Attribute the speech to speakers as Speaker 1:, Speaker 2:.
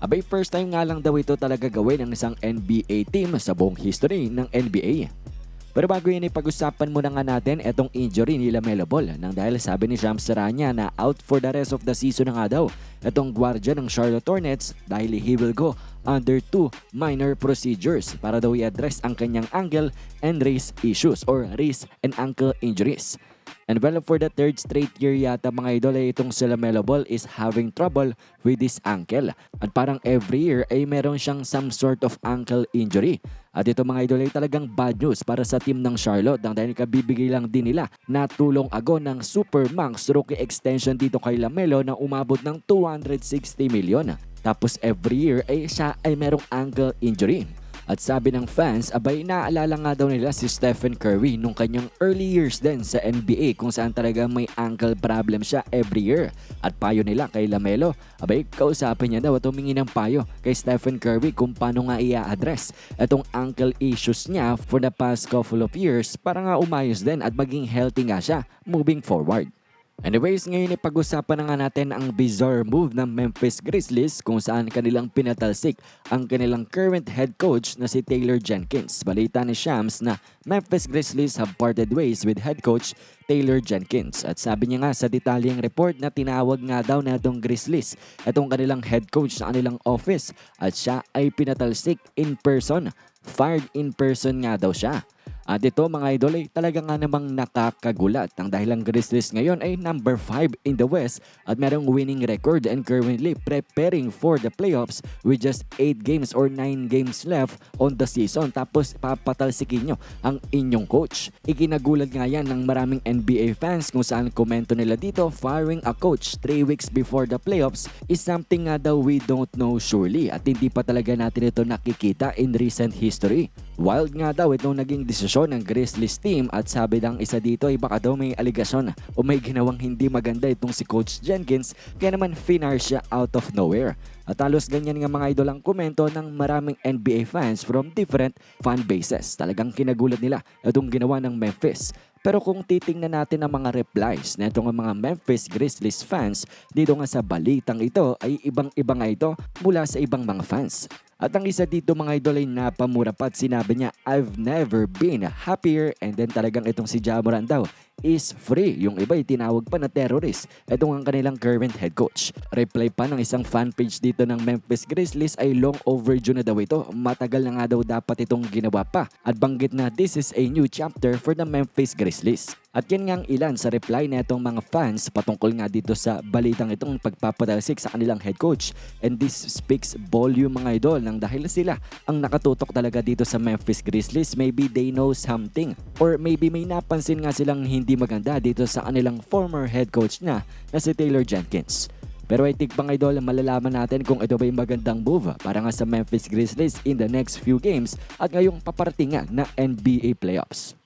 Speaker 1: Abay, first time nga lang daw ito talaga gawin ng isang NBA team sa buong history ng NBA. Pero bago yun ipag-usapan muna nga natin itong injury ni Lamelo Ball nang dahil sabi ni Shams Saranya na out for the rest of the season na nga daw itong gwardiya ng Charlotte Hornets dahil he will go under two minor procedures para daw i-address ang kanyang ankle and wrist issues or wrist and ankle injuries. And well, for the third straight year yata mga idol ay itong si Lamelo Ball is having trouble with his ankle. At parang every year ay meron siyang some sort of ankle injury. At ito mga idol ay talagang bad news para sa team ng Charlotte nang dahil kabibigay lang din nila na tulong ago ng Super Max rookie extension dito kay Lamelo na umabot ng 260 million. Tapos every year ay siya ay merong ankle injury. At sabi ng fans, abay naaalala nga daw nila si Stephen Curry nung kanyang early years din sa NBA kung saan talaga may ankle problem siya every year. At payo nila kay Lamelo, abay kausapin niya daw at humingi ng payo kay Stephen Curry kung paano nga i-address itong ankle issues niya for the past couple of years para nga umayos din at maging healthy nga siya moving forward. Anyways, ngayon ipag-usapan na nga natin ang bizarre move ng Memphis Grizzlies kung saan kanilang pinatalsik ang kanilang current head coach na si Taylor Jenkins. Balita ni Shams na Memphis Grizzlies have parted ways with head coach Taylor Jenkins. At sabi niya nga sa detalyeng report na tinawag nga daw na itong Grizzlies, itong kanilang head coach sa kanilang office at siya ay pinatalsik in person. Fired in person nga daw siya. At ito mga idol ay talaga nga namang nakakagulat ang dahil ang Grizzlies ngayon ay number 5 in the West at merong winning record and currently preparing for the playoffs with just 8 games or 9 games left on the season tapos papatalsikin nyo ang inyong coach. Ikinagulat nga yan ng maraming NBA fans kung saan komento nila dito firing a coach 3 weeks before the playoffs is something nga daw we don't know surely at hindi pa talaga natin ito nakikita in recent history. Wild nga daw itong naging desisyon ng Grizzlies team at sabi ng isa dito ay baka daw may aligasyon o may ginawang hindi maganda itong si Coach Jenkins kaya naman finar siya out of nowhere. At halos ganyan nga mga idol ang komento ng maraming NBA fans from different fan bases. Talagang kinagulat nila itong ginawa ng Memphis. Pero kung titingnan natin ang mga replies na itong mga Memphis Grizzlies fans dito nga sa balitang ito ay ibang-iba nga ito mula sa ibang mga fans. At ang isa dito mga idol ay napamura pa at sinabi niya, I've never been happier and then talagang itong si Jamoran daw is free. Yung iba ay tinawag pa na terrorist. Ito ang kanilang current head coach. Reply pa ng isang fan page dito ng Memphis Grizzlies ay long overdue na daw ito. Matagal na nga daw dapat itong ginawa pa. At banggit na this is a new chapter for the Memphis Grizzlies. At yan nga ang ilan sa reply na itong mga fans patungkol nga dito sa balitang itong pagpapatalsik sa kanilang head coach. And this speaks volume mga idol nang dahil sila ang nakatutok talaga dito sa Memphis Grizzlies. Maybe they know something or maybe may napansin nga silang hindi maganda dito sa kanilang former head coach na na si Taylor Jenkins. Pero I think mga idol, malalaman natin kung ito ba yung magandang move para nga sa Memphis Grizzlies in the next few games at ngayong paparating nga na NBA playoffs.